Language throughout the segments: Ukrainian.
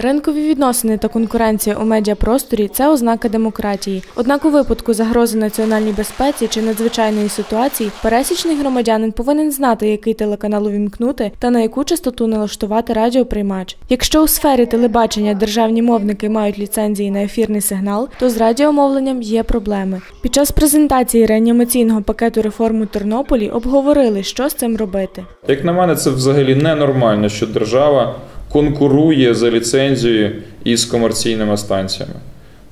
Ринкові відносини та конкуренція у медіапросторі це ознака демократії. Однак у випадку загрози національній безпеці чи надзвичайної ситуації пересічний громадянин повинен знати, який телеканал увімкнути та на яку частоту налаштувати радіоприймач. Якщо у сфері телебачення державні мовники мають ліцензії на ефірний сигнал, то з радіомовленням є проблеми. Під час презентації реанімаційного пакету реформ Тернополі обговорили, що з цим робити. Як на мене, це взагалі ненормально, що держава конкурує за ліцензією із комерційними станціями.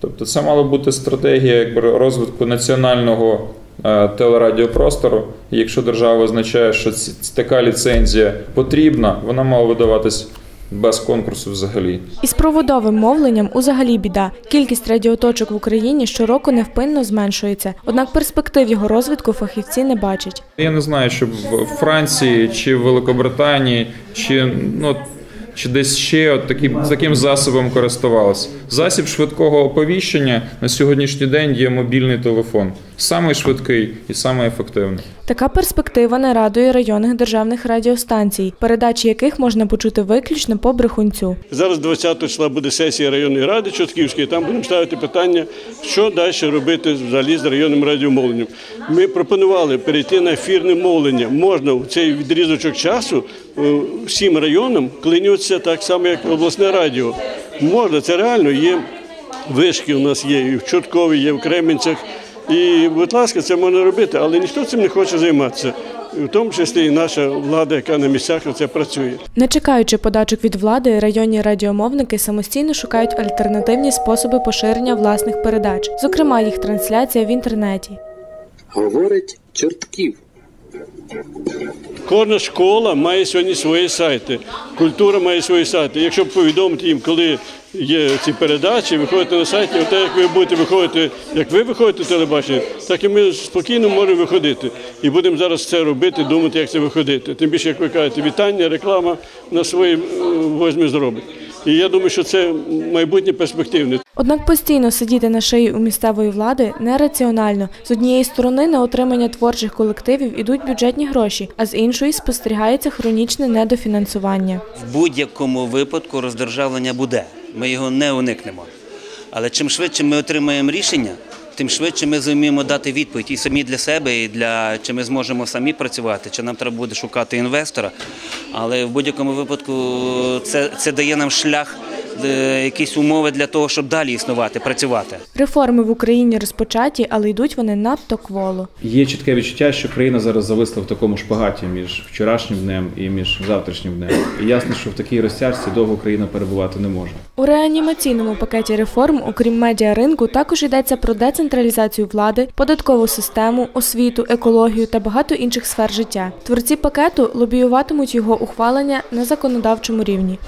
Тобто це мала бути стратегія якби, розвитку національного е, телерадіопростору. І якщо держава визначає, що ці- така ліцензія потрібна, вона мала видаватись без конкурсу взагалі. Із проводовим мовленням узагалі біда. Кількість радіоточок в Україні щороку невпинно зменшується. Однак перспектив його розвитку фахівці не бачать. Я не знаю, щоб в Франції чи в Великобританії, чи ну. Чи десь ще такі, таким засобом користувалися. Засіб швидкого оповіщення на сьогоднішній день є мобільний телефон. Самий швидкий і самий ефективний. Така перспектива не радує районних державних радіостанцій, передачі яких можна почути виключно по брехунцю. Зараз 20 числа буде сесія районної ради Чортківської. Там будемо ставити питання, що далі робити взагалі з районним радіомовленням. Ми пропонували перейти на ефірне мовлення. Можна в цей відрізочок часу е, всім районам клинюватися так само, як обласне радіо. Можна, це реально є. Вишки у нас є, і в Чорткові, є в Кременцях. І, будь ласка, це можна робити, але ніхто цим не хоче займатися. В тому числі і наша влада, яка на місцях це працює. Не чекаючи подачок від влади, районні радіомовники самостійно шукають альтернативні способи поширення власних передач, зокрема їх трансляція в інтернеті. Говорить Чортків. Кожна школа має сьогодні свої сайти, культура має свої сайти. Якщо повідомити їм, коли є ці передачі, виходите на сайті, отак як ви будете виходити, як ви виходите телебачення, так і ми спокійно можемо виходити. І будемо зараз це робити, думати, як це виходити. Тим більше, як ви кажете, вітання, реклама на свої е, возьми зробить. І я думаю, що це майбутнє перспективне. Однак постійно сидіти на шиї у місцевої влади нераціонально. З однієї сторони на отримання творчих колективів ідуть бюджетні гроші, а з іншої спостерігається хронічне недофінансування. В будь-якому випадку роздержавлення буде. Ми його не уникнемо. Але чим швидше ми отримаємо рішення, тим швидше ми зуміємо дати відповідь і самі для себе, і для чи ми зможемо самі працювати, чи нам треба буде шукати інвестора. Але в будь-якому випадку це, це дає нам шлях, якісь умови для того, щоб далі існувати, працювати. Реформи в Україні розпочаті, але йдуть вони надто кволо. Є чітке відчуття, що країна зараз зависла в такому шпагаті між вчорашнім днем і між завтрашнім днем. І ясно, що в такій розтяжці довго країна перебувати не може. У реанімаційному пакеті реформ, окрім медіаринку, також йдеться про децентралізацію влади, податкову систему, освіту, екологію та багато інших сфер життя. Творці пакету лобіюватимуть його ухвалення на законодавчому рівні.